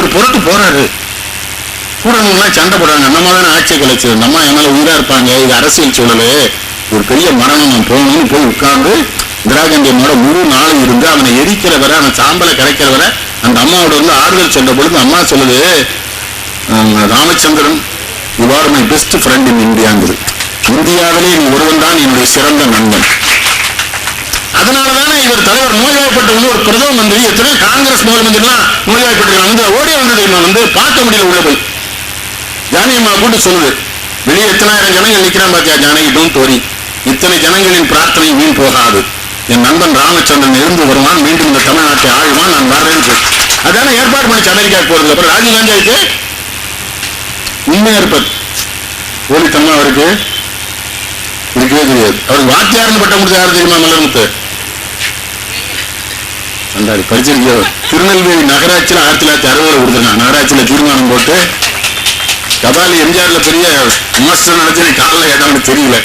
ஒரு புரட்டு போறாரு. கூடலாம் சண்டை போடுறாங்க. நம்ம தானே ஆட்சியை கலைச்சு. நம்ம என்னால உயிரா இருப்பாங்க. இது அரசியல் சூழல். ஒரு பெரிய மரணம் நான் போகணும்னு போய் உட்கார்ந்து இந்திரா முழு நாள் இருந்து அவனை எரிக்கிற வரை அவன் சாம்பலை கிடைக்கிற வரை அந்த அம்மாவோட வந்து ஆறுதல் சொல்ற பொழுது அம்மா சொல்லுது Ramachandran you are my best friend in இந்தியாங்குது இந்தியாவிலே நீ ஒருவன் தான் என்னுடைய சிறந்த நண்பன். அதனாலதானே இவர் தலைவர் நோய்வாய்ப்பட்ட வந்து ஒரு பிரதம மந்திரி எத்தனை காங்கிரஸ் முதல் மந்திரிலாம் நோய்வாய்ப்பட்டிருக்காங்க. அந்த ஓடி வந்தது நான் வந்து பார்க்க முடியல உள்ள போய். ஜானகி கூட்டு சொல்லுது வெளியே எத்தனாயிரம் ஜனங்கள் நிக்கிறான் பாத்தியா ஜானகி? டோன்ட் வரி இத்தனை ஜனங்களின் பிரார்த்தனை வீண் போகாது. என் நண்பன் ராமச்சந்திரன் இருந்து வருவான் மீண்டும் இந்த தமிழ்நாட்டை ஆழ்வான் நான் வர்றேன்னு சொல்லு. அதான ஏற்பாடு பண்ணிச்சு அமெரிக்கா போறது அப்புறம் ராஜீவ் காந்தி ஆயிட்டு உண்மையா இருப்பார் போலித்தனமா அவருக்கு? இருக்கவே தெரியாது. அவருக்கு வாத்தியார்னு பட்டம் கொடுத்த யாரு தெரியுமா மலர்முத்து அந்தாடி படிச்சிருக்கியோ? திருநெல்வேலி நகராட்சியில் ஆயிரத்தி தொள்ளாயிரத்தி அறுபதுல கொடுத்துருக்காங்க. நகராட்சியில தீர்மானம் போட்டு கபாலி எம்ஜிஆரில் பெரிய விமர்சனம் நினைச்சு நீ காலைல தெரியல.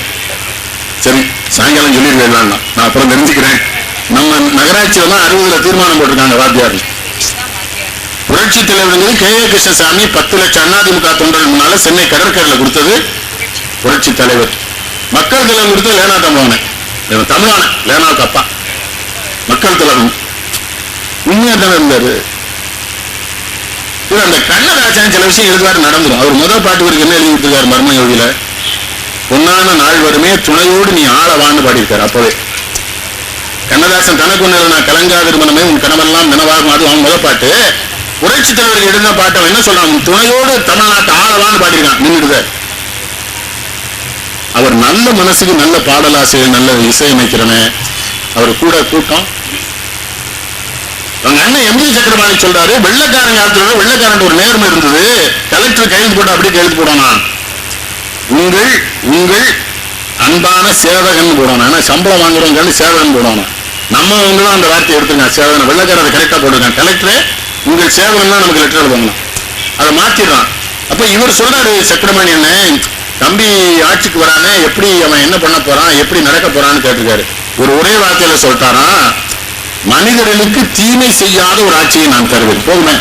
சரி சாயங்காலம் சொல்லிடுவேன் நான் அப்புறம் தெரிஞ்சுக்கிறேன். நம்ம நகராட்சியில தான் அறுபதுல தீர்மானம் போட்டிருக்காங்க வாத்தியார் புரட்சி தலைவருங்கிறது கே ஏ கிருஷ்ணசாமி பத்து லட்சம் அதிமுக தொண்டர்கள் முன்னால சென்னை கடற்கரையில் கொடுத்தது புரட்சி தலைவர். மக்கள் தலைவர் கொடுத்தது லேனா தம்பவனை தமிழான லேனாவுக்கு அப்பா. மக்கள் தலைவன் உண்மையா தானே இருந்தாரு. இவர் அந்த கண்ணதாசன் சில விஷயம் எழுதுவாரு நடந்துடும் அவர் முதல் பாட்டு இவருக்கு என்ன எழுதி விட்டுருக்காரு மர்ம யோகியில? பொன்னான நாள் வருமே துணையோடு நீ ஆளவான்னு பாடியிருக்காரு அப்பவே. கண்ணதாசன் தனக்கு நான் கலங்காத திருமணமே உன் கனவெல்லாம் நினைவாகும். அது அவன் முதல் பாட்டு. புரட்சி தலைவர் எழுதின பாட்டை அவன் என்ன சொல்றான்? துணையோடு தமிழ்நாட்டை ஆளவான்னு பாடியிருக்கான். நின்றுடுத. அவர் நல்ல மனசுக்கு நல்ல பாடலாசிரியர் நல்ல இசையமைக்கிறன அவர் கூட கூட்டம் அவங்க அண்ணன் எம்ஜி சக்கரபாணி சொல்றாரு வெள்ளக்காரன் காலத்துல வெள்ளக்காரன் ஒரு நேர்மை இருந்தது. கலெக்டர் கையெழுத்து போட்டு அப்படியே கையெழுத்து போடணும் உங்கள் உங்கள் அன்பான சேவகன் போடணும் ஆனா சம்பளம் வாங்குறவங்க சேவகன் போடணும் நம்ம தான் அந்த வார்த்தையை எடுத்துங்க சேவகன் வெள்ளக்காரர் கரெக்டா போட்டிருக்காங்க கலெக்டர் உங்கள் சேவகன் தான் நமக்கு லெட்டர் எழுதணும் அதை மாத்திடுறான். அப்ப இவர் சொல்றாரு சக்கரபாணி அண்ணன் தம்பி ஆட்சிக்கு வரானே எப்படி அவன் என்ன பண்ண போறான் எப்படி நடக்க போறான்னு கேட்டிருக்காரு. ஒரு ஒரே வார்த்தையில சொல்லிட்டாராம் மனிதர்களுக்கு தீமை செய்யாத ஒரு ஆட்சியை நான் தருவேன். போதுமே.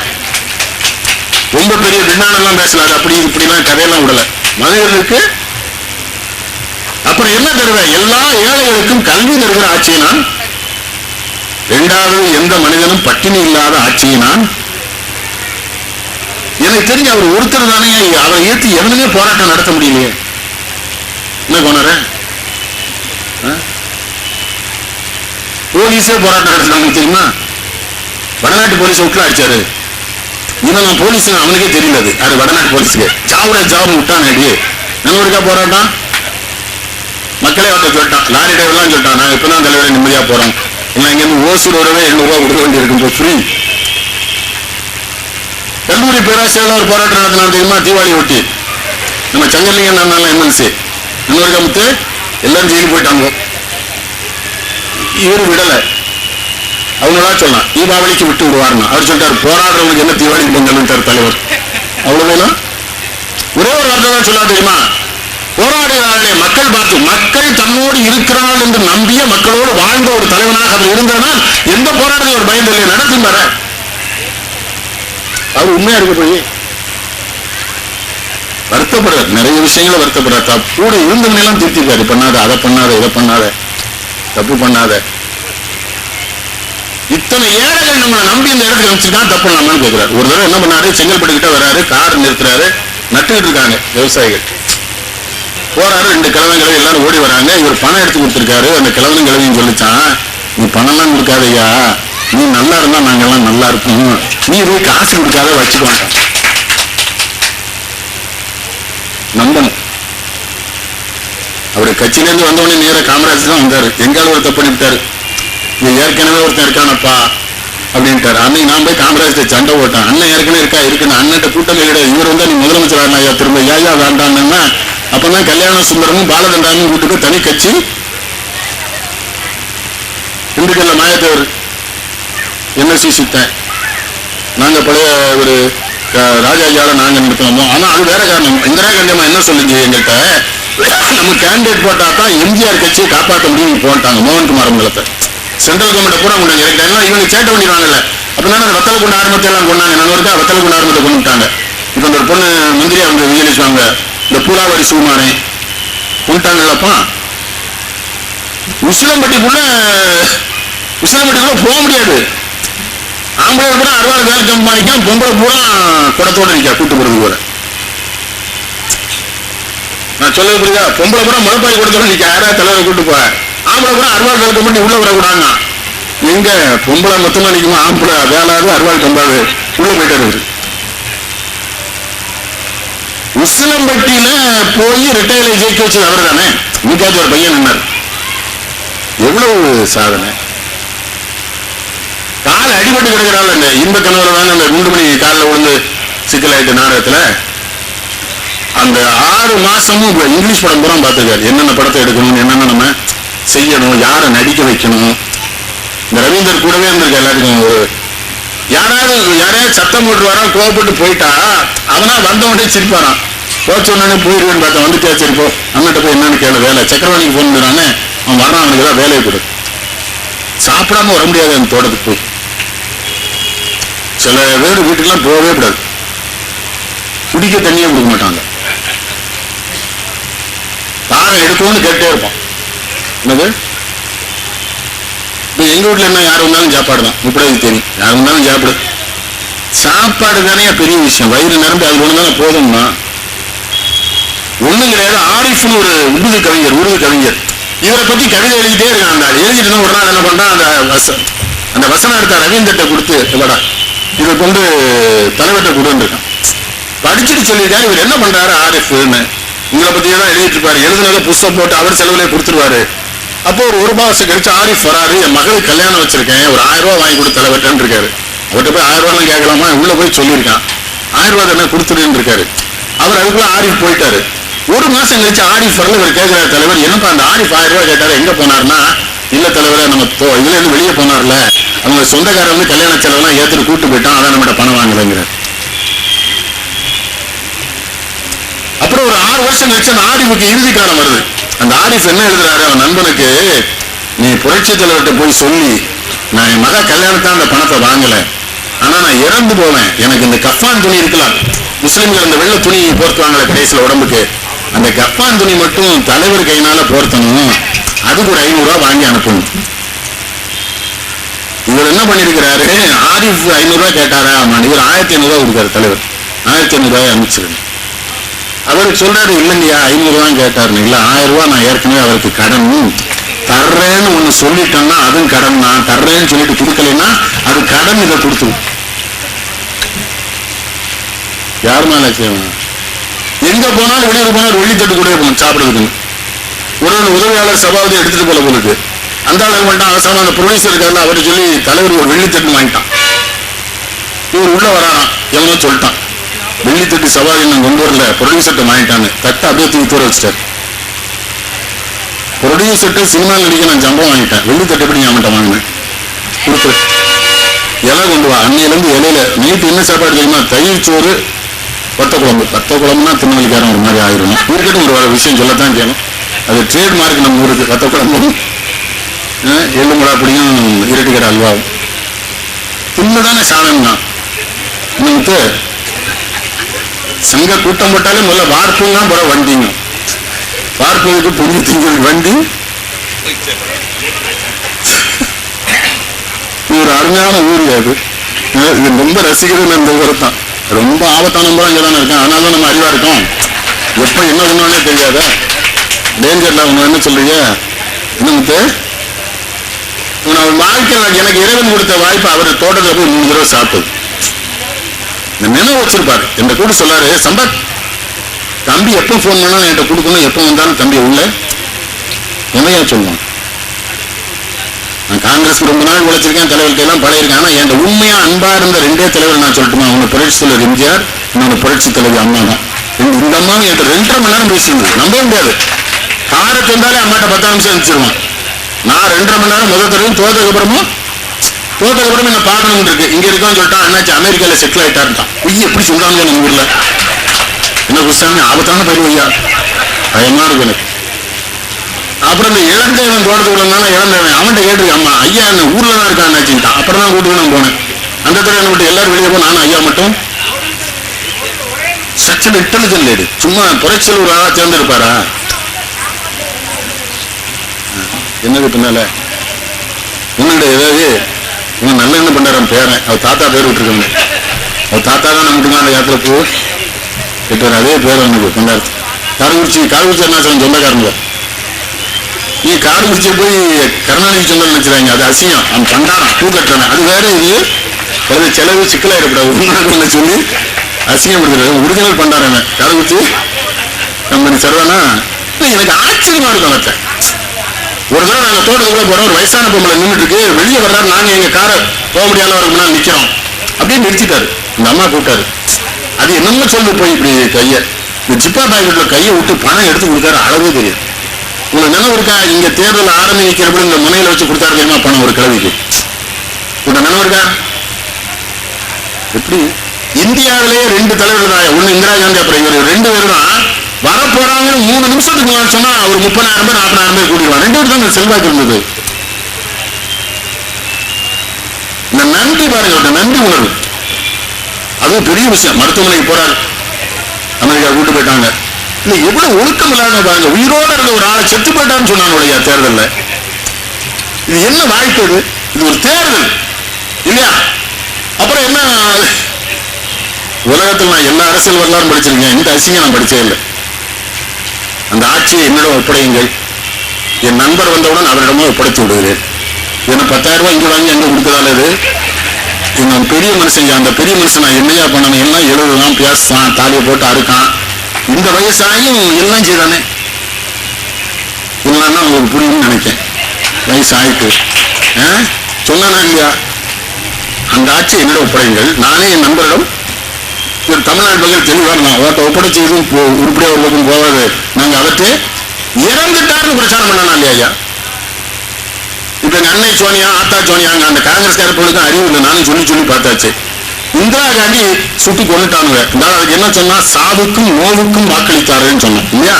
ரொம்ப பெரிய விண்ணானெல்லாம் பேசலாரு அப்படி இப்படிலாம் கதையெல்லாம் விடல. மனிதர்களுக்கு அப்புறம் என்ன தருவேன்? எல்லா ஏழைகளுக்கும் கல்வி தருகிற ஆட்சியை நான் இரண்டாவது எந்த மனிதனும் பட்டினி இல்லாத ஆட்சியை நான் எனக்கு தெரிஞ்ச அவர் ஒருத்தர் தானே. அவரை ஏற்றி எவனுமே போராட்டம் நடத்த முடியலையே. என்ன கொண்டார போலீஸே போராட்டம் நடத்தினாங்க தெரியுமா? வடநாட்டு போலீஸ் விட்டுல அடிச்சாரு இவன் போலீஸ் அவனுக்கே தெரியல அது. அது வடநாட்டு போலீஸுக்கு. சாவுட ஜாபு விட்டான் அடி நம்மளுக்கா போராட்டம்? மக்களே அவர்கிட்ட சொல்லிட்டான். லாரி டிரைவர்லாம் சொல்லிட்டான். நாங்கள் இப்போ தான் தலைவரை நிம்மதியா போகிறோம் இல்லை இங்கிருந்து ஓசூர் வரவே எண்ணூறு ரூபா கொடுக்க வேண்டியிருக்கும் ஃப்ரீ கல்லூரி பேராசிரியர் ஒரு போராட்டம் நடத்தினா தெரியுமா? தீபாவளி ஒட்டி நம்ம சங்கர்லிங்கம் நான் எம்எல்சி இன்னொரு கமுத்து எல்லாரும் ஜெயிலுக்கு போயிட்டாங்க. இவர் விடல அவங்களா சொல்லலாம் தீபாவளிக்கு விட்டு விடுவாருன்னா. அவர் சொல்லிட்டார் போராடுறவங்களுக்கு என்ன தீபாவளி பொங்கல் தலைவர். அவ்வளவுதான் ஒரே ஒரு வார்த்தை தான் சொல்ல தெரியுமா? போராடுகிறார்களே மக்கள் பார்த்து மக்கள் தன்னோடு இருக்கிறார்கள் என்று நம்பிய மக்களோடு வாழ்ந்த ஒரு தலைவனாக அவர் இருந்தனால் எந்த போராட்டத்தையும் ஒரு பயந்தில்லை நடத்தி வர அவர் உண்மையா இருக்க போய்? வருத்தப்படுறார். நிறைய விஷயங்களை வருத்தப்படுறார். தப்பு கூட இருந்தவனெல்லாம் திருத்திருக்காரு பண்ணாத அதை பண்ணாத இதை பண்ணாத. தப்பு பண்ணாத. இத்தனை ஏழைகள் நம்மளை நம்பி இந்த இடத்துக்கு அனுப்பிச்சிருக்கான் தப்பு பண்ணலாமான்னு கேட்கிறாரு ஒரு தடவை என்ன பண்ணாரு? செங்கல்பட்டு கிட்ட வராரு கார் நிறுத்துறாரு நட்டுக்கிட்டு இருக்காங்க விவசாயிகள். போறாரு ரெண்டு கிழவங்களை எல்லாரும் ஓடி வராங்க. இவர் பணம் எடுத்து கொடுத்துருக்காரு. அந்த கிழவனும் கிழவியும் சொல்லிச்சான் நீ பணம்லாம் கொடுக்காதையா. நீ நல்லா இருந்தா நாங்கெல்லாம் நல்லா இருக்கும் நீ போய் காசு கொடுக்காத வச்சுக்கோங்க நம்பணும். அவர் கட்சியிலேருந்து வந்தவொடனே நேர காமராஜ் தான் வந்தார். எங்கால ஒரு தப்பு பண்ணிவிட்டாரு இங்க ஏற்கனவே ஒருத்தன் இருக்கானப்பா அப்படின்ட்டாரு. அன்னைக்கு நான் போய் காமராஜ்கிட்ட சண்டை போட்டேன். அண்ணன் ஏற்கனவே இருக்கா? இருக்குன்னு அண்ணன்ட்ட கூட்டம் கிடையாது இவர் வந்தால் நீ முதலமைச்சர் ஆனாயா திரும்ப ஏயா வேண்டான்னா அப்பதான் கல்யாண சுந்தரமும் பாலதண்டாமும் கூட்டுக்கு தனி கட்சி. திண்டுக்கல்ல மாயத்தேவர் என்எஸ்சி சித்தன் நாங்கள் பழைய ஒரு ராஜாஜியால் நாங்கள் நடத்தினோம் ஆனால் வந்தோம் அது வேற காரணம். இந்திரா காந்தி என்ன சொல்லுச்சு எங்கள்கிட்ட நம்ம கேண்டிடேட் போட்டா தான் எம்ஜிஆர் கட்சியை காப்பாற்ற முடியும் போட்டாங்க மோகன்குமார் மங்கலத்தை சென்ட்ரல் கவர்மெண்ட் பூரா கொண்டாங்க எல்லாம் இவங்க சேட்டை பண்ணிடுவாங்கல்ல. அப்படின்னா அந்த வத்தல ஆரம்பத்தை எல்லாம் கொண்டாங்க. நான் ஒருக்கா வத்தல குண்டு ஆரம்பத்தை கொண்டு விட்டாங்க இப்ப அந்த ஒரு பொண்ணு மந்திரி அவங்க விஜயலிசுவாங்க இந்த பூலாவரி சுகுமாரே கொண்டுட்டாங்கல்லப்பா. உசிலம்பட்டிக்குள்ள உசிலம்பட்டிக்குள்ள போக முடியாது. ஆம்பளை பூரா அறுபது வேலை கம்பெனிக்கும் பொம்பளை பூரா குடத்தோடு நிற்க கூட்டு போறது போல நான் சொல்ல புரியுதா? பொம்பளை கூட முளைப்பாய் கொடுத்தோட நீ யாராவது தலைவரை கூட்டு போற? ஆம்பளை கூட அருவாள் கலக்க மட்டும் உள்ள வரக்கூடாங்க எங்க பொம்பளை மொத்தமா நிற்குமா ஆம்பளை வேலாது அருவாள் கம்பாது உள்ள போயிட்டாரு இவரு. உசிலம்பட்டியில போய் ரிட்டையர்ல ஜெயிக்க வச்சது அவர் தானே? இன்னைக்காச்சும் ஒரு பையன் நின்னார். எவ்வளவு சாதனை. கால் அடிபட்டு கிடக்கிறாள் அந்த இன்ப கணவர் தானே அந்த குண்டுமணி காலில் விழுந்து சிக்கலாயிட்டு நாடகத்துல? அந்த ஆறு மாசமும் இங்கிலீஷ் படம் பூரா பார்த்துருக்காரு. என்னென்ன படத்தை எடுக்கணும் என்னென்ன நம்ம செய்யணும் யாரை நடிக்க வைக்கணும். இந்த ரவீந்தர் கூடவே இருந்திருக்கு எல்லாருக்கும் ஒரு யாராவது யாரையாவது சத்தம் போட்டு வரான் கோவப்பட்டு போயிட்டா அவனா வந்தவனே சிரிப்பாரான் போச்சு உடனே போயிருவேன்னு பார்த்தா வந்துட்டே கேச்சிருப்போம் அங்கிட்ட போய் என்னன்னு கேளு வேலை. சக்கரவாணிக்கு ஃபோன் பண்ணானே அவன் வரான் அவனுக்கு தான் வேலையை கொடு. சாப்பிடாம வர முடியாது அந்த தோட்டத்துக்கு போய். சில பேர் வீட்டுக்கெல்லாம் போகவே கூடாது. குடிக்க தண்ணியே கொடுக்க மாட்டாங்க. யாரும் எடுக்கணும்னு கேட்டே இருப்போம். என்னது? இப்போ எங்க வீட்டுல என்ன யார் வந்தாலும் சாப்பாடு தான். இப்படி தெரியும். யார் வந்தாலும் சாப்பிடு. சாப்பாடு தானே பெரிய விஷயம். வயிறு நிரம்பி அது ஒன்று தானே போதும்னா? ஒண்ணும் கிடையாது. ஆரிஃப்னு ஒரு உருது கவிஞர் உருது கவிஞர். இவரை பத்தி கவிதை எழுதிட்டே இருக்கான் அந்த எழுதிட்டு இருந்தா ஒரு நாள் என்ன பண்றான்? அந்த வச அந்த வசனம் எடுத்த ரவீந்திரத்தை கொடுத்து இவடா இதை கொண்டு தலைவர்கிட்ட கொடுன்னு இருக்கான் படிச்சுட்டு சொல்லியிருக்காரு. இவர் என்ன பண்றாரு? ஆரிஃப்னு. உங்களை பத்தியே தான் எழுதிட்டு இருப்பாரு எழுதுனதை புஸ்தகம் போட்டு அவர் செலவுலேயே கொடுத்துருவாரு. அப்போ ஒரு ஒரு மாசம் கழிச்சு ஆரிஃப் வராரு என் மகளுக்கு கல்யாணம் வச்சிருக்கேன். ஒரு ஆயிரம் ரூபாய் வாங்கி கொடுத்து தலைவர்கிட்ட இருக்காரு. அவர்கிட்ட போய் ஆயிரம் ரூபாய் கேட்கலாமா? உள்ள போய் சொல்லியிருக்கான். ஆயிரம் ரூபாய் என்ன கொடுத்துருன்னு இருக்காரு. அவர் அதுக்குள்ள ஆரிஃப் போயிட்டாரு. ஒரு மாசம் கழிச்சு ஆரிஃப் வரல இவர் கேட்கிறார் தலைவர் என்னப்பா அந்த ஆரிஃப் ஆயிரம் ரூபாய் கேட்டாரு எங்க போனாருன்னா? இல்ல தலைவர நம்ம தோ- இதுல இருந்து வெளியே போனார்ல. அவங்க சொந்தக்காரர் வந்து கல்யாண செலவெல்லாம் ஏத்துட்டு கூட்டு போயிட்டான். அதான் நம்மகிட்ட பணம் வாங்கலைங்கிறார். அப்புறம் ஒரு ஆறு வருஷம் கழிச்சு அந்த ஆரிஃபுக்கு இறுதி காலம் வருது. அந்த ஆரிஃப் என்ன எழுதுறாரு அவன் நண்பனுக்கு நீ புரட்சி தலைவர்கிட்ட போய் சொல்லி நான் என் மக கல்யாணத்தான் அந்த பணத்தை வாங்கல. ஆனா நான் இறந்து போவேன். எனக்கு இந்த கஃபான் துணி இருக்கலாம் முஸ்லிம்கள் அந்த வெள்ள துணி போர்த்துவாங்களே கடைசியில் உடம்புக்கு. அந்த கஃபான் துணி மட்டும் தலைவர் கையினால போர்த்தணும். அதுக்கு ஒரு ஐநூறு ரூபா வாங்கி அனுப்பணும். இவர் என்ன பண்ணிருக்கிறாரு? ஆரிஃப் ஐநூறு ரூபாய் கேட்டாரா? ஆமா இவர் ஆயிரத்தி ஐநூறு ரூபாய் கொடுக்காரு தலைவர். ஆயிரத்தி ஐநூறு ரூபாய் அனுப்பிச்சிருங்க. அவர் சொல்றாரு இல்லைங்கய்யா ஐநூறு ரூபாய் கேட்டாரு. இல்ல ஆயிரம் ரூபாய் நான் ஏற்கனவே அவருக்கு கடன் தர்றேன்னு ஒண்ணு சொல்லிட்டேன்னா அதுவும் கடன் நான் தர்றேன்னு சொல்லிட்டு கொடுக்கலைன்னா அது கடன் இதை கொடுத்து யாரு மேல எங்க போனாலும் வெளியூர் போனால் வெள்ளித்தட்டு கூட போகணும் சாப்பிடுறதுன்னு ஒரு உதவியாளர் சபாவதி எடுத்துட்டு போல போலுக்கு. அந்த அளவுக்கு மட்டும் அவசரம் அந்த ப்ரொடியூசர் அவர் சொல்லி தலைவர் ஒரு வெள்ளித்தட்டு வாங்கிட்டான். இவர் உள்ள வரானாம் எவனோ சொல்லிட்டான். வெள்ளி தட்டு சவாரி நான் கொண்டு வரல. ப்ரொடியூசர்ட்ட வாங்கிட்டாங்க தட்டை அப்படியே தூக்கி தூர வச்சுட்டார். ப்ரொடியூசர்ட்ட சினிமா நடிக்க நான் சம்பளம் வாங்கிட்டேன். வெள்ளித்தட்டு எப்படி அவன்கிட்ட வாங்கினேன் கொடுத்து இலை கொண்டு வா. அன்னையிலேருந்து இலையில நைட்டு என்ன சாப்பாடு தெரியுமா? தயிர் சோறு வத்த குழம்பு. வத்த குழம்புனா திருநெல்வேலிக்காரன் ஒரு மாதிரி ஆயிரும் இருக்கட்டும் ஒரு விஷயம் சொல்லத்தான் செய்யணும். அது ட்ரேட் மார்க் நம்ம ஊருக்கு. வத்த குழம்பு. எள்ளுமுடா அப்படியும் மிளகா பிடிக்கும் இரட்டிக்கடை அல்வாவும். தின்னுதானே சாதனம் தான் இன்னும் சங்க கூட்டம் போட்டாலே முதல்ல வார்ப்புன்னா போற வண்டிங்க. வார்ப்புக்கு புரிஞ்சு திங்கள் வண்டி. ஒரு அருமையான ஊர் அது. இது ரொம்ப ரசிக்கிறது இந்த ஊரை தான். ரொம்ப ஆபத்தான நம்பர் அங்கே தானே இருக்கேன். அதனால நம்ம அறிவா இருக்கோம். எப்போ என்ன பண்ணுவானே தெரியாத? டேஞ்சர்ல அவங்க என்ன சொல்றீங்க? என்னமுத்து நான் வாழ்க்கையில் எனக்கு இறைவன் கொடுத்த வாய்ப்பு அவர் தோட்டத்தில் போய் மூணு தடவை சாப்பிட்டது. நினைவு வச்சிருப்பாரு. என்ற கூட சொல்லாரு சம்பத் தம்பி எப்போ ஃபோன் பண்ணாலும் என்கிட்ட கொடுக்கணும். எப்போ வந்தாலும் தம்பி உள்ள உண்மையா சொல்லுவான் நான் காங்கிரஸ் ரொம்ப நாள் உழைச்சிருக்கேன் தலைவர்கிட்ட எல்லாம் பழகிருக்கேன் ஆனா என் உண்மையா அன்பா இருந்த ரெண்டே தலைவர் நான் சொல்லட்டுமா? அவங்க புரட்சி தலைவர் எம்ஜிஆர் இன்னொன்று புரட்சி தலைவர் அம்மா தான். இந்த- அம்மா என்கிட்ட ரெண்டரை மணி நேரம் பேசியிருந்தது. நம்பவே முடியாது. காரை தந்தாலே அம்மாட்ட பத்து நிமிஷம் அனுப்பிச்சிருவான். நான் ரெண்டரை மணி நேரம் முதல் தடவையும் தோத்ததுக்கு அப்புறமும் தோத்ததுக்கு கூட என்ன பார்க்கணும்னு இருக்கு. இங்க இருக்கான்னு சொல்லிட்டா அண்ணாச்சி அமெரிக்கால செட்டில் ஆயிட்டாருட்டான் உய்ய எப்படி சொல்றாங்க நம்ம ஊர்ல? என்ன குஸ்தாமி ஆபத்தான பயிர் ஐயா. பயமா இருக்கு எனக்கு. அப்புறம் இந்த இளந்தேவன் தோட்டத்துக்குள்ளனால இளந்தேவன் அவன்கிட்ட கேட்டு அம்மா ஐயா என்ன ஊர்ல தான் இருக்கான் அண்ணாச்சின்ட்டான் அப்புறம் தான் கூட்டுக்கு நான் போனேன். அந்த தலைவனை விட்டு எல்லாரும் வெளியே போ நானும் ஐயா மட்டும். சச்சன் இன்டெலிஜென்ட் லேடி சும்மா புரட்சியில் ஒரு ஆளா தேர்ந்தெடுப்பாரா என்னது பின்னால? என்னோட ஏதாவது இவன் நல்ல என்ன பண்ணாராம் பேரன்? அவர் தாத்தா பேர் விட்டுருக்காங்க. அவர் தாத்தா தான் நமக்கு அந்த காலத்தில் பூ கிட்ட அதே பேர் எனக்கு கொண்டாரு காரக்குறிச்சி காரக்குறிச்சி என்ன சொந்தக்காரங்க நீ காரக்குறிச்சி போய் கருணாநிதி சொந்தம் நினைச்சுறாங்க அது அசியம் அவன் பண்டாரம் பூ கட்டுறானே அது வேற இது. அது செலவு சிக்கலாயிடக்கூடாது உண்மையான சொல்லி அசிங்கப்படுத்துறது ஒரிஜினல் பண்டாரம் காரக்குறிச்சி கம்பெனி சர்வானா? எனக்கு ஆச்சரியமா இருக்கும் அவர்கிட்ட. ஒரு தடவை நாங்க தோட்டத்துக்குள்ள போகிறோம் ஒரு வயசான பொம்பளை நின்றுட்டு இருக்கு வெளியே வர்றாரு. நாங்க எங்க காரை போக முடியாத ஒரு முன்னாள் நிக்கிறோம். அப்படியே நிறுத்திட்டாரு. இந்த அம்மா கூப்பிட்டாரு. அது என்னமோ சொல்லு போய் இப்படி கையை. இந்த ஜிப்பா பாக்கெட்ல கையை விட்டு பணம் எடுத்து கொடுத்தாரு அளவே தெரியும் உங்களுக்கு நினைவு இருக்கா? இங்க தேர்தல் ஆரம்பி இந்த முனையில வச்சு கொடுத்தாரு தெரியுமா? பணம் ஒரு கிழவிக்கு. உங்க நினைவு இருக்கா? எப்படி? இந்தியாவிலேயே ரெண்டு தலைவர்கள் தான் ஒன்று இந்திரா காந்தி அப்புறம் இவர். ரெண்டு பேரும் தான் வரப்போறாங்கன்னு மூணு நிமிஷத்துக்கு முன்னாடி சொன்னா ஒரு முப்பதாயிரம் பேர் நாற்பதாயிரம் பேர் கூட்டிடுவாங்க. ரெண்டு பேரும் செல்வாக்கு இருந்தது. இந்த நன்றி பாருங்க நன்றி உணர்வு. அதுவும் பெரிய விஷயம். மருத்துவமனைக்கு போறாரு. அமெரிக்கா கூட்டு போயிட்டாங்க. இல்ல எவ்வளவு ஒழுக்கம் இல்லாம பாருங்க. உயிரோட இருந்த ஒரு ஆளை செத்து போயிட்டான்னு சொன்னாங்க தேர்தலில். இது என்ன வாய்ப்பு இது? இது ஒரு தேர்தல். இல்லையா? அப்புறம் என்ன? உலகத்தில் நான் எல்லா அரசியல் வரலாறும் படிச்சிருக்கேன். இந்த அசிங்கம் நான் படிச்சே இல்லை. அந்த ஆட்சியை என்னிடம் ஒப்படையுங்கள். என் நண்பர் வந்தவுடன் அவரிடமும் ஒப்படைத்து விடுகிறேன். என்ன பத்தாயிரம் ரூபாய் இங்கே வாங்கி எங்கே கொடுக்கறாள் இது நான் பெரிய மனுஷன் அந்த பெரிய மனுஷன் நான் என்னையா பண்ணணும்? எல்லாம் எழுதுதான் பேசுறான் தாலியை போட்டு அறுக்கான். இந்த வயசாயும் எல்லாம் செய்தானே. இல்லைன்னா உங்களுக்கு புரியும்னு நினைக்கேன் வயசு ஆயிட்டு சொன்னானா இல்லையா? அந்த ஆட்சி என்னிடம் ஒப்படைங்கள் நானே என் நண்பரிடம் ஒரு தமிழ்நாடு மக்கள் தெளிவாக நான் ஓட்ட ஒப்படைச்சு எதுவும் போ- உருப்படியா ஒரு பக்கம் போகாது. நாங்க அவற்றை இறந்துட்டார்னு பிரச்சாரம் பண்ணனா இல்லையா ஐயா? இப்ப எங்கள் அன்னை சோனியா ஆத்தா சோனியாங்க அந்த காங்கிரஸ்கார பொழுது அறிவு இல்லை நானும் சொல்லி சொல்லி பார்த்தாச்சு. இந்திரா காந்தி சுட்டு கொண்டுட்டானுங்க இருந்தாலும் அதுக்கு என்ன சொன்னா சாவுக்கும் நோவுக்கும் வாக்களித்தாருன்னு சொன்னோம் இல்லையா?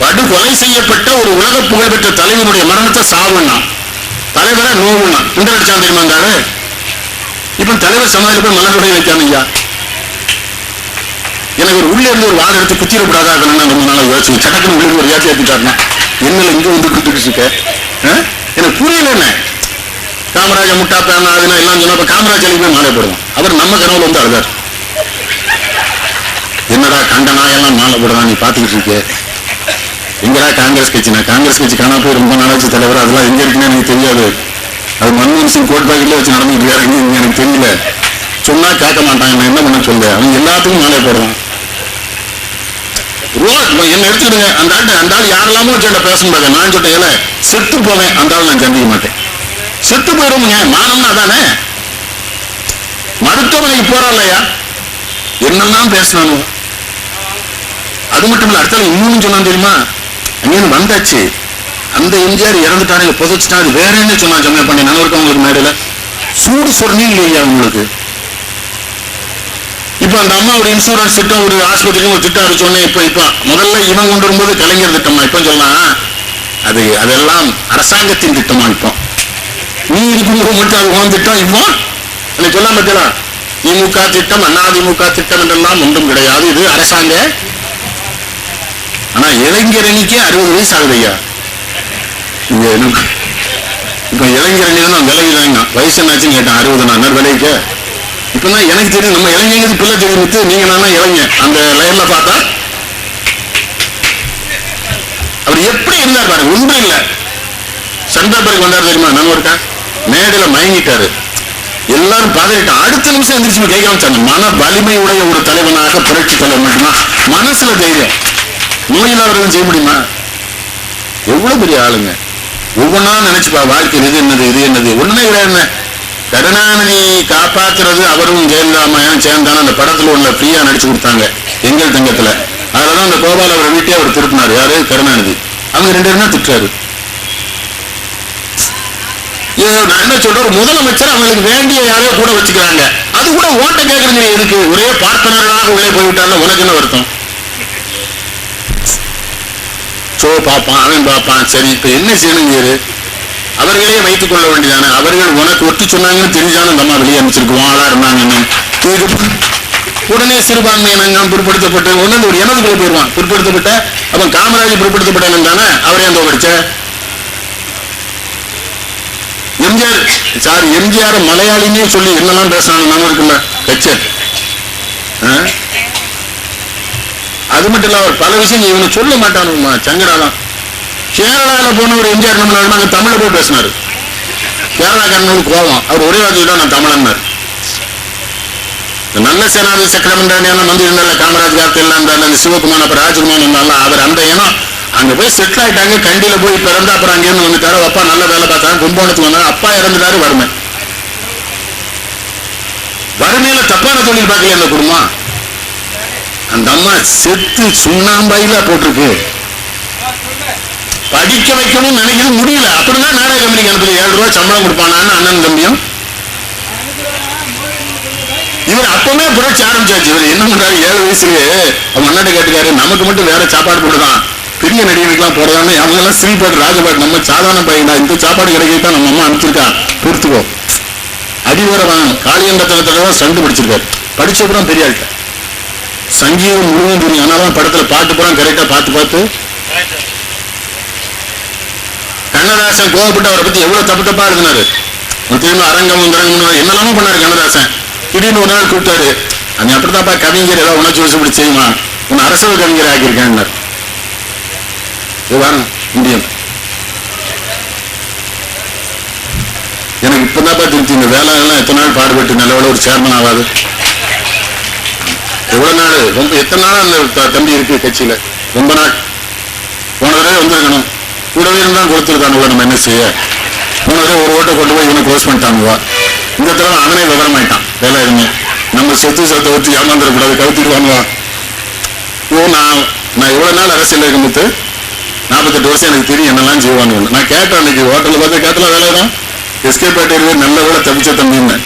படுகொலை செய்யப்பட்ட ஒரு உலக புகழ்பெற்ற தலைவனுடைய மரணத்தை சாவுன்னா தலைவரை நோவுன்னா இந்திரா அடிச்சான் இருந்தாரு இப்ப தலைவர் சமாதியில போய் மலருடைய வைக்காம ஐயா எனக்கு ஒரு உள்ள இருந்து ஒரு வாழை எடுத்து குத்திடக்கூடாதா இருக்கணும்னு ரொம்ப நாளாக யோசிச்சு கடக்குன்னு உள்ள ஒரு ஏற்றி ஏற்றிட்டாருன்னா என்னல இங்க வந்து குத்துக்கிட்டு இருக்க எனக்கு புரியல என்ன? காமராஜ முட்டா பேனா அதுனா எல்லாம் சொன்னா காமராஜ் அலிக்கு போய் மாலை போடுவோம் அவர் நம்ம கனவுல வந்து அழுதார். என்னடா கண்டனா எல்லாம் மாலை போடுறான் நீ பாத்துக்கிட்டு இருக்க. எங்கடா காங்கிரஸ் கட்சி நான் காங்கிரஸ் கட்சி காணா போய் ரொம்ப நாளாச்சு தலைவர். அதெல்லாம் எங்க இருக்குன்னு எனக்கு தெரியாது. அது மன்மோகன் சிங் கோட் பாக்கெட்ல வச்சு நடந்துட்டு இருக்காரு. இங்க எனக்கு தெரியல. சொன்னா கேட்க மாட்டாங்க. நான் என்ன பண்ண சொல்லு? அவன் எல்லாத்துக்கும் மேலே போடுறான். என்ன எடுத்துடுங்க அந்த ஆள் அந்த ஆள் யாரெல்லாமோ வச்சு பேச முடியாது நான் சொல்லிட்டேன் செத்து போவேன். அந்த ஆள் நான் சந்திக்க மாட்டேன். செத்து போயிருமுங்க. மானம்னா தானே மருத்துவமனைக்கு போறோம் இல்லையா? என்னெல்லாம் பேசினானு. அது மட்டும் இல்ல அடுத்தாலும் இன்னொன்னு சொன்னான் தெரியுமா? அங்கேருந்து வந்தாச்சு. அந்த எம்ஜிஆர் இறந்துட்டாரு புதைச்சிட்டாரு. வேற என்ன சொன்னா ஜம்யா பண்ணி நல்லா இருக்கா உங்களுக்கு மேடையில சூடு சொன்னீங்க இல்லையா உங்களுக்கு? இப்ப அந்த அம்மா ஒரு இன்சூரன்ஸ் திட்டம் ஒரு ஆஸ்பத்திரிக்கு ஒரு திட்டம் அது சொன்னேன். இப்ப இப்ப முதல்ல இவன் கொண்டு வரும்போது கலைஞர் திட்டமா? இப்ப சொல்லலாம் அது அதெல்லாம் அரசாங்கத்தின் திட்டமா இப்போ? நீ இருக்கும்போது மட்டும் அது உன் திட்டம் இப்போ எனக்கு சொல்லாம பத்தியா திமுக திட்டம் அதிமுக திட்டம் என்றெல்லாம் ஒன்றும் கிடையாது. இது அரசாங்க. ஆனா இளைஞரணிக்கு அறுபது வயசு ஆகுது ஐயா. இங்க எனக்கு இப்ப இளைஞரணி தான் விலகிதாங்க வயசு என்னாச்சுன்னு கேட்டேன் அறுபது நான் விலைக்கு? இப்பதான் எனக்கு தெரியும் நம்ம இளைஞங்கிறது பிள்ளை தெரிவித்து நீங்க நானா இளைஞ அந்த லைன்ல பார்த்தா அவர் எப்படி இருந்தார் பாருங்க ஒன்றும் இல்ல. சந்தர்ப்பருக்கு வந்தார் தெரியுமா நம்ம இருக்கா மேடையில மயங்கிட்டாரு. எல்லாரும் பதறிட்டான் அடுத்த நிமிஷம் எந்திரிச்சு போய் கை காமிச்சாங்க மன வலிமை உடைய ஒரு தலைவனாக புரட்சி தலைவர் மட்டும்தான் மனசுல தைரியம். நோயில்லாதவர்கள் செய்ய முடியுமா? எவ்வளவு பெரிய ஆளுங்க. ஒவ்வொன்றா நினைச்சுப்பா வாழ்க்கையில் இது என்னது இது என்னது? ஒண்ணுமே கிடையாது கருணாநிதி காப்பாத்துறது அவரும் ஜெயலலிதாமையும் சேர்ந்தான அந்த படத்துல உள்ள ஃப்ரீயா நடிச்சு கொடுத்தாங்க எங்கள் தங்கத்துல. அதுலதான் அந்த கோபால் அவர் வீட்டே அவர் திருப்பினார் யாரு? கருணாநிதி. அவங்க ரெண்டு பேரும் திட்டுறாரு. நான் என்ன சொல்றேன்? ஒரு முதலமைச்சர் அவங்களுக்கு வேண்டிய யாரையோ கூட வச்சுக்கிறாங்க. அது கூட ஓட்ட கேட்கறது எதுக்கு? ஒரே பார்ப்பனர்களாக உள்ளே போய்விட்டாலும் உனக்கு என்ன வருத்தம்? ஷோ பார்ப்பான் அவன் பார்ப்பான் சரி இப்போ என்ன செய்யணுங்கிறது அவர்களே வைத்துக் கொள்ள வேண்டியதானே. அவர்கள் உனக்கு ஒட்டி சொன்னாங்கன்னு தெரிஞ்சாலும் அந்த அம்மா வெளியே அமைச்சிருக்குவான் ஆளா இருந்தாங்கன்னு இது உடனே சிறுபான்மையினங்கம் பிற்படுத்தப்பட்டு ஒன்னு ஒரு இனத்துக்குள்ள போயிடுவான் பிற்படுத்தப்பட்ட அவன் காமராஜர் பிற்படுத்தப்பட்ட இனம் தானே? அவரே அந்த படிச்ச எம்ஜிஆர் சார் எம்ஜிஆர் மலையாளினே சொல்லி என்னெல்லாம் பேசுறாங்க? நம்ம இருக்குல்ல கச்சர் அது மட்டும் இல்ல பல விஷயம் இவனை சொல்ல மாட்டானுமா சங்கடாலாம் கேரளாவில் போனவர் எம்ஜிஆர் நம்ம நாங்க தமிழ்ல போய் பேசினாரு. கேரளாக்காரனுக்கு கோபம் அவர் ஒரே வார்த்தையில நான் தமிழன்னார். நல்ல சேனாதி சக்கரமண்டானியான மந்திரி இருந்தால காமராஜ் காலத்தில் எல்லாம் இருந்தாலும் அந்த சிவகுமார் அப்புறம் ராஜ்குமார் இருந்தாலும் அவர் அந்த இனம் அங்க போய் செட்டில் ஆயிட்டாங்க. கண்டியில போய் பிறந்தா அப்புறம் அங்கேருந்து வந்துட்டாரு. அப்பா நல்ல வேலை பார்த்தாங்க கும்பகோணத்துக்கு வந்தாங்க அப்பா இறந்துட்டாரு வறுமை. வறுமையில தப்பான தொழில் பார்க்கல அந்த குடும்பம்? அந்த அம்மா செத்து சுண்ணாம்பாயில போட்டிருக்கு. படிக்க வைக்கணும்னு நினைக்கிறது முடியல. அப்படிதான் நாடக கம்பெனிக்கு அனுப்புது ஏழு ரூபாய் சம்பளம் கொடுப்பானான்னு அண்ணன் தம்பியும். இவர் அப்பவே புரட்சி ஆரம்பிச்சாச்சு. இவர் என்ன பண்றாரு? ஏழு வயசுலயே அவன் அண்ணாட்ட கேட்டுக்காரு நமக்கு மட்டும் வேற சாப்பாடு போடுதான் பெரிய நடிகர்களுக்கெல்லாம் போடுறான்னு அவங்க எல்லாம் ஸ்ரீபாட்டு ராஜபாட்டு. நம்ம சாதாரண பையனா இந்த சாப்பாடு கிடைக்கத்தான் நம்ம அம்மா அனுப்பிச்சிருக்கா. பொறுத்துக்கோ. அடிவரவன் வேணும் காளியண்டத்தனத்தோட சண்டு படிச்சிருக்காரு. படிச்சப்புறம் பெரிய ஆள்கிட்ட. சங்கீதம் முழுவதும் தெரியும் ஆனாலும் படத்துல பாட்டு பூரா கரெக்டா பார்த்து பார்த்து. கண்ணதாசன் கோவப்பட்டு அவரை பத்தி எவ்வளவு தப்பு தப்பா எழுதினாரு. திரும்ப அரங்கம் உந்தரங்கம் என்னெல்லாமோ பண்ணாரு கண்ணதாசன். திடீர்னு ஒரு நாள் கூப்பிட்டாரு. நீ அப்படித்தான்ப்பா கவிஞர் ஏதாவது உணர்ச்சி வசப்படி செய்யுமா? உன்னை அரசியல் கவிஞர் ஆக்கியிருக்கேன் வாரம் இந்தியன். எனக்கு இப்பதான்ப்பா திருப்தி இந்த வேலை எல்லாம் எத்தனை நாள் பாடுபட்டு நல்ல வேலை ஒரு சேர்மன் ஆகாது எவ்வளவு நாள் ரொம்ப எத்தனை நாள் அந்த தம்பி இருக்கு கட்சியில? ரொம்ப நாள். போன தடவை வந்திருக்கணும். கூடவே இருந்தா கொடுத்துருக்கானுவா நம்ம என்ன செய்ய? போன தடவை ஒரு ஓட்டை கொண்டு போய் இவனை க்ளோஸ் பண்ணிட்டானுவா இந்த தடவை அவனே விவரமாயிட்டான். வேலை இருங்க நம்ம சொத்து சொத்தை வச்சு ஏமாந்துடக்கூடாது கவுத்திடுவானுவா ஓ நான் நான் எவ்வளவு நாள் அரசியல் இருக்கும்போது முத்து நாற்பத்தெட்டு வருஷம் எனக்கு தெரியும் என்னெல்லாம் செய்வானு நான் கேட்டேன் அன்னைக்கு ஹோட்டலில் பார்த்து கேட்டலாம் வேலை தான் எஸ்கே பாட்டியர் நல்ல வேலை தப்பிச்ச தம்பின்னு.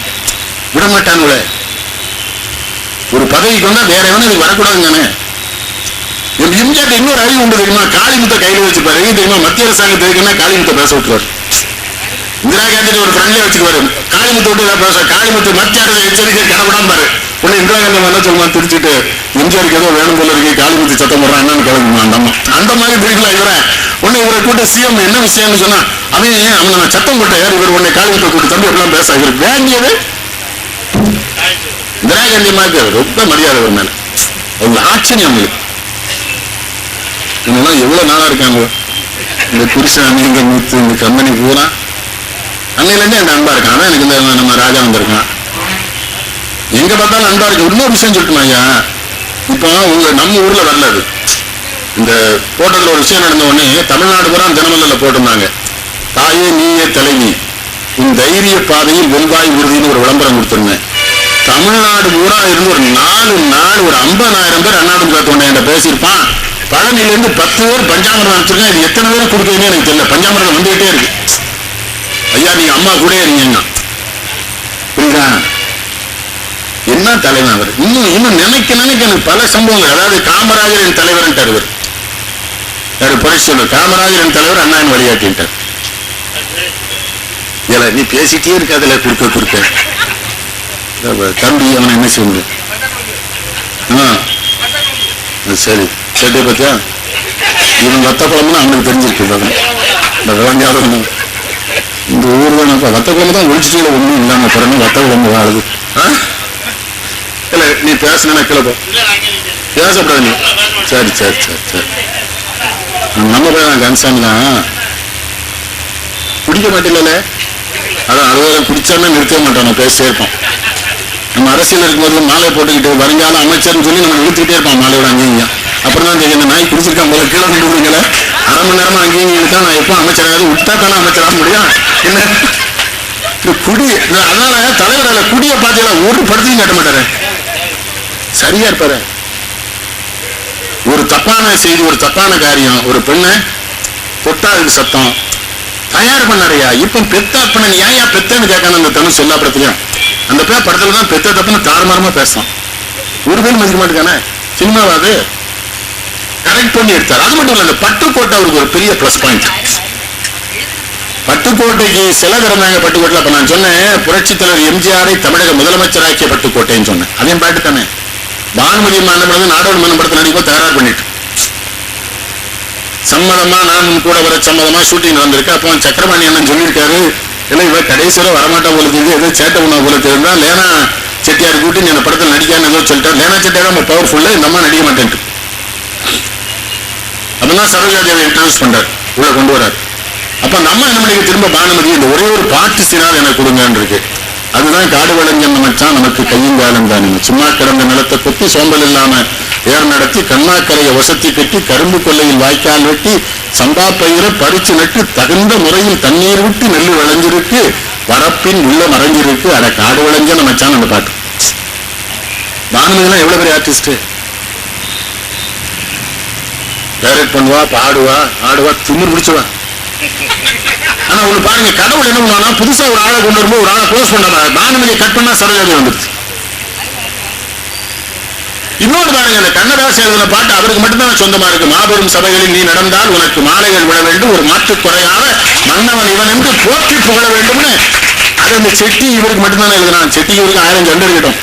விட மாட்டானுங்களே ஒரு பதவிக்கு வந்தா வேற எவனும் இதுக்கு வரக்கூடாதுங்க எம் எம்ஜிஆர் இன்னொரு அறிவு உண்டு தெரியுமா? காளிமுத்த கையில வச்சுப்பாரு எங்க தெரியுமா? மத்திய அரசாங்கத்தை எதுக்குன்னா காளிமுத்த பேச விட்டுருவாரு. இந்திரா காந்தி ஒரு ஃப்ரெண்ட்லயே வச்சுக்குவாரு. காளிமுத்து விட்டு ஏதாவது பேச காளிமுத்து மத்திய அரசு எச்சரிக்கை கடவுடாம பாரு. உடனே இந்திரா காந்தி என்ன சொல்லுமா திருச்சிட்டு எம்ஜிஆருக்கு ஏதோ வேணும் போல இருக்கு. காளிமுத்து சத்தம் போடுறான் என்னன்னு கிளம்புமா அந்த அம்மா? அந்த மாதிரி பிடிக்கல இவரை. உடனே இவரை கூட்ட சிஎம் என்ன விஷயம்னு சொன்னா அவன் அவன் நான் சத்தம் போட்டேன்? யார் இவர் உடனே காளிமுத்தை கூட்டு தம்பி எப்படிலாம் பேச? இவர் வேண்டியது? இந்திரா காந்தி ரொம்ப மரியாதை ஒரு மேல. அவங்க ஆச்சரியம் அவங்களுக்கு. இவங்கெல்லாம் எவ்வளவு நாளா இருக்காங்க? இந்த குருசாமி இந்த முத்து இந்த கம்பெனி பூரா. அன்னையிலேருந்து என் அன்பா இருக்கான். ஆனா எனக்கு இந்த நம்ம ராஜா வந்திருக்கான். எங்க பார்த்தாலும் அன்பா இருக்கு. இன்னொரு விஷயம் சொல்லட்டுமா ஐயா? இப்போ உங்க நம்ம ஊர்ல வரல அது. இந்த போட்டதுல ஒரு விஷயம் நடந்த உடனே தமிழ்நாடு பூரா தினமல்ல போட்டிருந்தாங்க. தாயே நீயே தலைவி. உன் தைரிய பாதையில் வெல்வாய் உறுதின்னு ஒரு விளம்பரம் கொடுத்துருந்தேன். தமிழ்நாடு பூரா இருந்து ஒரு நாலு நாள் ஒரு ஐம்பதாயிரம் பேர் அண்ணாடும் தொண்டையிட்ட பேசியிருப்பான். பழனியிலேருந்து இருந்து பத்து பேர் பஞ்சாமிரம் அனுப்பிச்சிருக்கேன். இது எத்தனை பேரும் கொடுக்குறீங்கன்னு எனக்கு தெரியல. பஞ்சாமிரம் வந்துகிட்டே இருக்கு. ஐயா நீங்க அம்மா கூட இருங்கங்க புரியுதா? என்ன தலைவன் அவர்? இன்னும் இன்னும் நினைக்க நினைக்க எனக்கு பல சம்பவங்கள். அதாவது காமராஜரின் தலைவர்ன்ட்டார் இவர். யாரு புரட்சி சொல்ற காமராஜரின் தலைவர் அண்ணாவின் வழிகாட்டின்ட்டார். இதில் நீ பேசிட்டே இருக்காதுல குறுக்க குறுக்க. தம்பி அவனை என்ன செய்ய முடியும் ஆ சரி. சட்டை பார்த்தியா? இவன் வத்த குழம்புனா அவனுக்கு தெரிஞ்சிருக்கு பாருங்க. இந்த விளங்காதவனும் இந்த ஊர் தான் இப்போ வத்த குழம்பு தான் ஒழிச்சிட்டு ஒன்றும் இல்லாமல் பிறகு வத்த குழம்பு வாழுது ஆ? இல்லை நீ பேசுனா கிளப்போ பேசப்படாது நீ சரி சரி சரி சரி. நம்ம பேர் தான் கன்சாமி தான். பிடிக்க மாட்டேங்கல அதான் அதுவரை பிடிச்சாலும் நிறுத்தவே மாட்டோம் நான் பேசிட்டே இருப்போம் நம்ம அரசியல் இருக்கும்போது மாலை போட்டுக்கிட்டு வருங்கால அமைச்சர்னு சொல்லி நம்ம இழுத்துக்கிட்டே இருப்போம் மாலையோட அங்கேயும் இங்கேயும். அப்புறம் தான் தெரியும் இந்த நாய் குடிச்சிருக்கான் போல கீழே கொண்டு விடுங்கள அரை மணி நேரமா அங்கேயும் இழுத்தா நான் எப்போ அமைச்சராக விட்டா தானே அமைச்சராக முடியும். என்ன? குடி. இந்த அதனால தலைவரால குடிய பார்த்தீங்களா ஒரு படத்தையும் கட்ட மாட்டாரு. சரியா இருப்பாரு. ஒரு தப்பான செய்தி ஒரு தப்பான காரியம். ஒரு பெண்ணை தொட்டா சத்தம். தயார் பண்ணாரையா இப்ப பெத்த அப்பன நீ ஏன் பெத்தன்னு கேட்கான அந்த தனுஷ் எல்லா படத்துலயும். அந்த பே படத்துல தான் பெத்த தப்புன்னு தாறுமாறமா பேசும் ஒரு பேர் மதிக்க மாட்டேங்கானே சினிமாவாது கரெக்ட் பண்ணி எடுத்தார். அது மட்டும் இல்ல அந்த பட்டுக்கோட்டை அவருக்கு ஒரு பெரிய ப்ளஸ் பாயிண்ட் பட்டுக்கோட்டைக்கு சில திறந்தாங்க பட்டுக்கோட்டையில் அப்ப நான் சொன்னேன் புரட்சித் தலைவர் எம்ஜிஆரை தமிழக முதலமைச்சராக்கிய பட்டுக்கோட்டைன்னு சொன்னேன். அதையும் பாட்டு தானே? பானுமதி மன்னப்படுறது நாடோடி மன்னப்படத்தில் நடிக்கும் தயார் பண்ணிட்டு சம்மதமா நான் உன் கூட வர சம்மதமா ஷூட்டிங் நடந்திருக்கு. அப்போ சக்கரபாணி அண்ணன் சொல்லியிருக்காரு இல்லை இவன் கடைசியில வரமாட்டா போல தெரியுது ஏதோ சேட்டை உணவு போல தெரியுதா லேனா செட்டியார் கூட்டி நீ அந்த படத்தில் நடிக்கான்னு ஏதோ சொல்லிட்டார் லேனா செட்டியார் நம்ம பவர்ஃபுல்லு இந்த அம்மா நடிக்க மாட்டேன்ட்டு. அதெல்லாம் சரோஜா இன்ட்ரடியூஸ் பண்றாரு. உள்ளே கொண்டு வராரு. அப்ப நம்ம என்ன பண்ணி திரும்ப பானுமதி இந்த ஒரே ஒரு பாட்டு சீனால் எனக்கு கொடுங்கன்னு இருக்கு. அதுதான் காடு வளைஞ்சன் மச்சான் நமக்கு கையும் காலம் தானே. சும்மா கிடந்த நிலத்தை கொத்தி சோம்பல் இல்லாம ஏர் நடத்தி கண்ணாக்கரையை வசத்தி கட்டி கரும்பு கொல்லையில் வாய்க்கால் வெட்டி சம்பா பயிரை பறிச்சு நட்டு தகுந்த முறையில் தண்ணீர் விட்டு நெல் விளைஞ்சிருக்கு வரப்பின் உள்ள மறைஞ்சிருக்கு. அட காடு விளைஞ்ச நமச்சான் அந்த பாட்டு பானுமதிலாம் எவ்வளவு பெரிய ஆர்டிஸ்ட் டைரக்ட் பண்ணுவா பாடுவா ஆடுவா திமிர் பிடிச்சுவா. ஆனா ஒண்ணு பாருங்க கடவுள் என்ன பண்ணுவானா புதுசா ஒரு ஆளை கொண்டு வரும்போது ஒரு ஆளை க்ளோஸ் பண்ணாங்க பானுமதியை கட் பண்ணா சரோஜாதி வந்துருச்சு இன்னொன்று பாருங்க இந்த கண்ணதாசி எழுதின பாட்டு அவருக்கு மட்டும்தான் சொந்தமா இருக்கு. மாபெரும் சபைகளில் நீ நடந்தால் உனக்கு மாலைகள் விழ வேண்டும் ஒரு மாற்று குறையாத மன்னவன் இவன் என்று போற்றி புகழ வேண்டும்னு. அது அந்த செட்டி இவருக்கு மட்டும்தான் எழுதினான். செட்டி இவருக்கு ஆயிரம் சண்டை இருக்கட்டும்.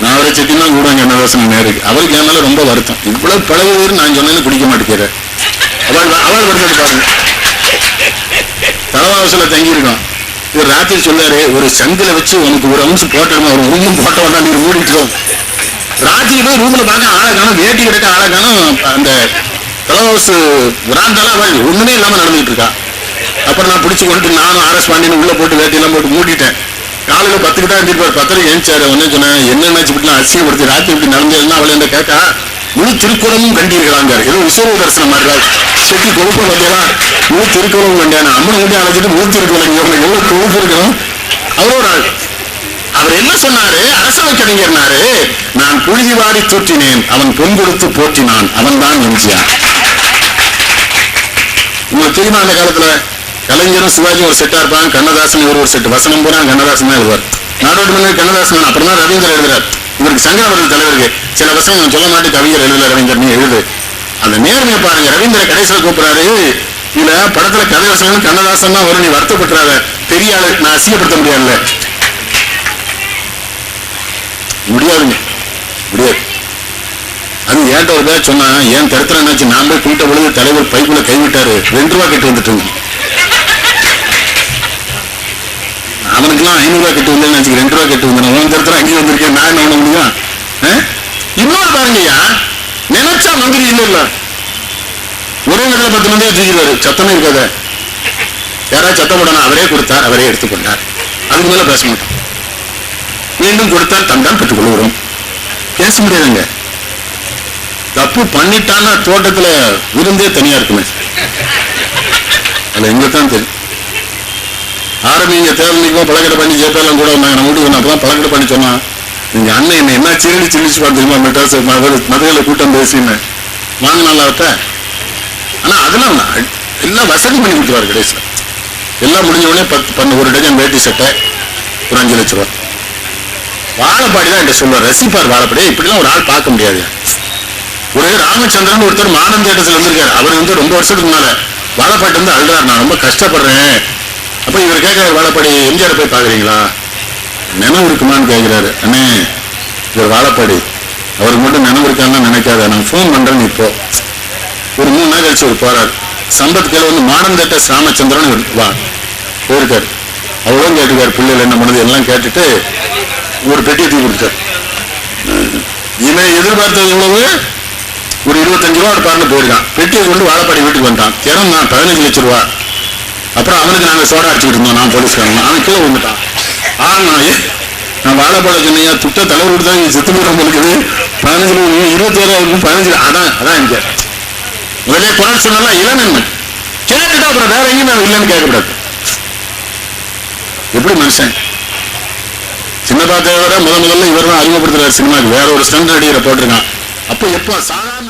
நான் அவரை செட்டி தான் கூட கண்ணதாசன் நேருக்கு. அவருக்கு என் மேல ரொம்ப வருத்தம். இவ்வளவு பழகுவீர் நான் சொன்னேன்னு பிடிக்க மாட்டேங்கிறேன். அவள் அவள் வருத்தம் பாருங்க. தலைவாசல தங்கியிருக்கான். ஒரு இவர் ராத்திரி சொன்னாரு ஒரு சங்கில வச்சு உனக்கு ஒரு அம்சம் போட்டோம் ஒரு ரூமும் போட்ட வேண்டாம் நீங்க மூடிட்டோம் ராத்திரி போய் ரூம்ல பார்க்க ஆளை காணும் வேட்டி கிடக்க ஆளை காணும் அந்த தலைவாசு விராந்தால அவள் ஒண்ணுமே இல்லாம நடந்துகிட்டு இருக்கா. அப்புறம் நான் பிடிச்சு கொண்டு நானும் ஆர்எஸ் பாண்டியன் உள்ள போட்டு வேட்டியெல்லாம் போட்டு மூடிட்டேன். காலையில பத்துக்கிட்டா தான் பத்திரம் பத்தரை ஏஞ்சாரு ஒன்னு சொன்னேன் என்ன நினைச்சு அசியப்படுத்தி ராத்திரி இப்படி நடந்ததுன்னா அவளை என்ன கேட்கா முழு திருக்குறமும் கண்டீர்களாங்காரு ஏதோ விஸ்வரூப தரிசனம் மாதிரி செட்டி கொழுப்ப பார்த்தீங்களா முழு திருக்குறளும் கண்டான அம்மனை கொண்டு அழைச்சிட்டு முழு திருக்குறள் எவ்வளவு கொழுப்பு இருக்கணும் அவரோட ஆள் அவர் என்ன சொன்னாரு? அரசவை கலைஞர்னாரு நான் புழுதி வாரி தூற்றினேன். அவன் பொன் கொடுத்து போற்றினான். அவன் தான் எம்ஜிஆர். உங்களுக்கு தெரியுமா அந்த காலத்துல? கலைஞரும் சிவாஜி ஒரு செட்டா இருப்பாங்க. கண்ணதாசன் இவர் ஒரு செட் வசனம் பூரா கண்ணதாசன் தான் எழுதுவார். நாடோட்டு மன்னர் கண்ணதாசன் அப்புறம் தான் ரவீந்தர் எழுதுறார். இவருக்கு சங்கரவர்கள் தலைவருக்கு சில வசனம் சொல்ல மாட்டேன். கவிஞர் எழுதல ரவீந்தர் நீ எழுது. அந்த நேர்மையை பாருங்க. ரவீந்திர கடைசியில் கூப்பிடுறாரு. இதுல படத்துல கதை வசனம் கண்ணதாசன் தான் வரும். நீ வருத்தப்பட்டுறாத. பெரிய ஆளு நான் அசிங்கப்படுத்த முடியாதுல்ல. முடியாதுங்க. முடியாது. அது ஏன்ட்ட ஒரு பேர் சொன்னா ஏன் தடுத்துல என்னாச்சு? நான் போய் கூட்ட பொழுது தலைவர் பைக்குள்ள கைவிட்டாரு ரெண்டு ரூபா கட்டு வந்துட்டு அவனுக்குலாம் ஐநூறு ரூபா கட்டு வந்தேன்னு நினைச்சு ரெண்டு ரூபா கட்டு வந்தேன். உன் தரத்துல அங்கேயும் வந்திருக்கேன் நான் என்ன பண்ண முடியும்? இன்னொரு பாருங்கய்யா. நினைச்சா மந்திரி இல்லை இல்ல ஒரே நேரத்துல பத்து மந்திரி தூக்கிடுவாரு. சத்தமே இருக்காத. யாராவது சத்தம் போடணும் அவரே கொடுத்தார் அவரே எடுத்துக்கொண்டார். அதுக்கு மேல பேச மாட்டோம். மீண்டும் கொடுத்தால் தந்தான் பெற்றுக்கொள்கிறோம் பேச முடியாதுங்க. தப்பு பண்ணிட்டான்னா தோட்டத்துல விருந்தே தனியா இருக்குமே. அதுல எங்க தான் தெரியும். ஆரம்பிங்க தேர்தலுக்கும் பழக்கடை பண்ணி ஜெயப்பெல்லாம் கூட வந்தாங்க. நம்ம வீட்டுக்கு அப்பதான் பழக்கடை பண்ணி சொன்னா நீங்க அண்ணன் என்ன என்ன சீரடி சிரிச்சு பார்த்துருமா மெட்ராஸ் மதுரையில கூட்டம் பேசினேன். வாங்க அவத்த ஆனா அதெல்லாம் எல்லாம் வசதி பண்ணி கொடுத்துருவாரு கடைசியில் எல்லாம் முடிஞ்ச உடனே பத்து பண்ண ஒரு டஜன் வேட்டி சட்டை ஒரு அஞ்சு லட்ச ரூபா. வாழைப்பாடி தான் என்கிட்ட சொல்லுவார். ரசிப்பார் வாழைப்பாடி இப்படிலாம் ஒரு ஆள் பார்க்க முடியாது. ஒரு ராமச்சந்திரன் ஒருத்தர் மானந்த இடத்துல இருந்திருக்காரு அவர் வந்து ரொம்ப வருஷத்துக்கு முன்னால வாழைப்பாட்டு வந்து அழுறாரு. நான் ரொம்ப கஷ்டப்படுறேன். அப்ப இவர் கேட்கிறாரு வாழைப்பாடி எம்ஜிஆர் போய் பாக்குறீங்களா நினைவு இருக்குமான்னு கேட்கிறாரு. அண்ணே இவர் வாழைப்பாடி. அவருக்கு மட்டும் நினைவு இருக்கான்னு நினைக்காத. நான் ஃபோன் பண்றேன்னு இப்போ. ஒரு மூணு நாள் கழிச்சு அவர் போறார் சம்பத் கீழே வந்து மானந்தேட்ட ராமச்சந்திரன் வா போயிருக்காரு. அவ்வளோ கேட்டுக்காரு பிள்ளைகள் என்ன பண்ணுது எல்லாம் கேட்டுட்டு ஒரு பெட்டியை தூக்கி கொடுத்தாரு. இவன் எதிர்பார்த்தது எவ்வளவு? ஒரு இருபத்தஞ்சு ரூபா பாருன்னு போயிருக்கான். பெட்டியை கொண்டு வாழைப்பாடி வீட்டுக்கு வந்துட்டான். தினம் நான் பதினஞ்சு லட்ச ரூபா அப்புறம் அவனுக்கு நாங்கள் சோடா அடிச்சுக்கிட்டு இருந்தோம். நான் போலீஸ்காரன். அவன் கீழே வந்துட்டான் ஆ நான் ஏ- நான் வாழைப்பாட சொன்னையா துட்ட தலைவர் தான் செத்து போயிடும் இருக்குது. பதினஞ்சு ரூபா இருபத்தி ஏழாயிரம் பதினஞ்சு அதான் அதான் இங்கே. முதலே குரல் சொன்னால இளநன்மை கேட்டுட்டா அப்புறம் வேற எங்கேயும் நான் இல்லைன்னு கேட்கக்கூடாது. எப்படி மனுஷன்? சின்னதா தேவரை முத முதல்ல இவர் தான் அறிமுகப்படுத்துறாரு சினிமாக்கு வேற ஒரு ஸ்டண்ட் நடிகரை போட்டிருக்கான். அப்போ எப்போ? சாதாரண